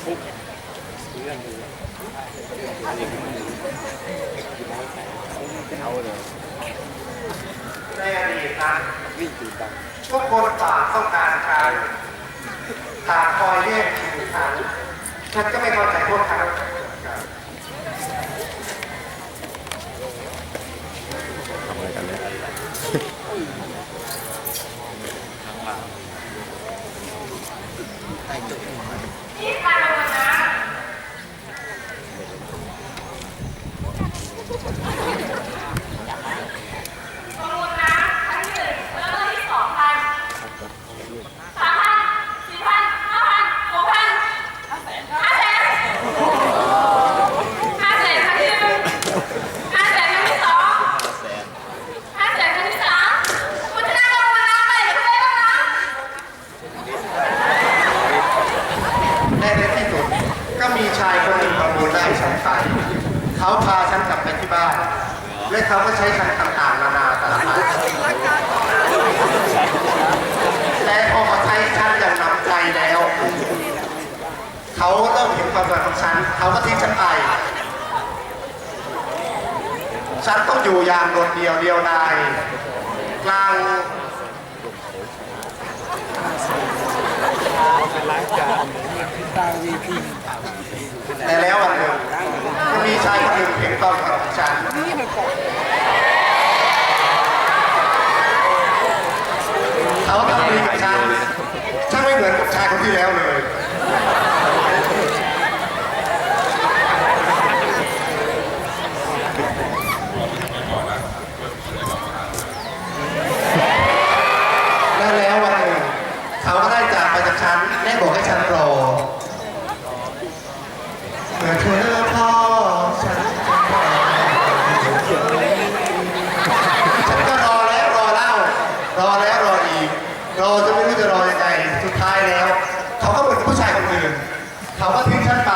เอาเลยในอดีตนะวิ่งตื่นตังทุกคนต่างต้องการการต่างคอยแย่งชิงฉันฉันก็ไม่เข้าใจพวกเขาทำอะไรกันเนี่ยแสน ในในที่สุดก็มีชายคนหนึ่งประมูลได้ฉันไป เขาพาฉันกลับไปที่บ้าน และเขาก็ใช้ฉันต่างๆนานาสารพัดแต่พอมาใช้ฉันอย่างนำใจแล้ว เขาเริ่มเห็นความสำคัญของฉัน เขาก็ทิ้งฉันไป ฉันต้องอยู่อย่างโดดเดี่ยวเดียวดายกลางแต่แล้ววันหนึ่ง ก็มีชายคนหนึ่งเห็นความสำคัญของฉันเขาทำดีกับฉันฉันไม่เหมือนกับชายคนที่แล้วเลย และแล้ววันหนึ่งเขาก็ได้จากไปจากฉันและบอกให้ฉันรอ เมื่อเธอพ่อฉันฉันก็รอแล้วรอเล่ารอแล้วรออีก รอจนไม่รู้จะรอยังไง สุดท้ายแล้ว เขาก็เหมือนผู้ชายคนอื่น เขานไป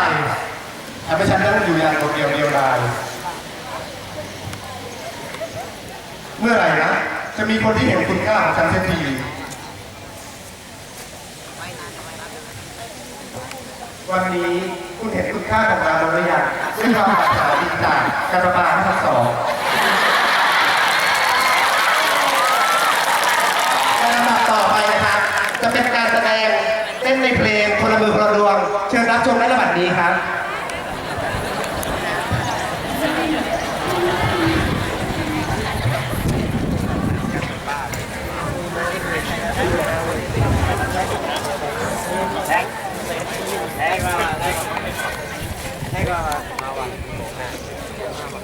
ทำให้ฉันต้องอยู่อย่างคนเดียวเดียวดายเมื่อไหร่นะ จะมีคนที่เห็นคุณค่าของฉันเสียทีวันนี้คุณเห็นคุณค่าของเราหรือยังด้วยความปรารถนาดีจากการประปาทั้งสองการลำดับต่อไปนะครับ จะเป็นการแสดงเต้นในเพลงคนละมือคนละดวง เชิญรับชมได้ระบัดนี้ครับ แทงมาแทงแทงมามาวัน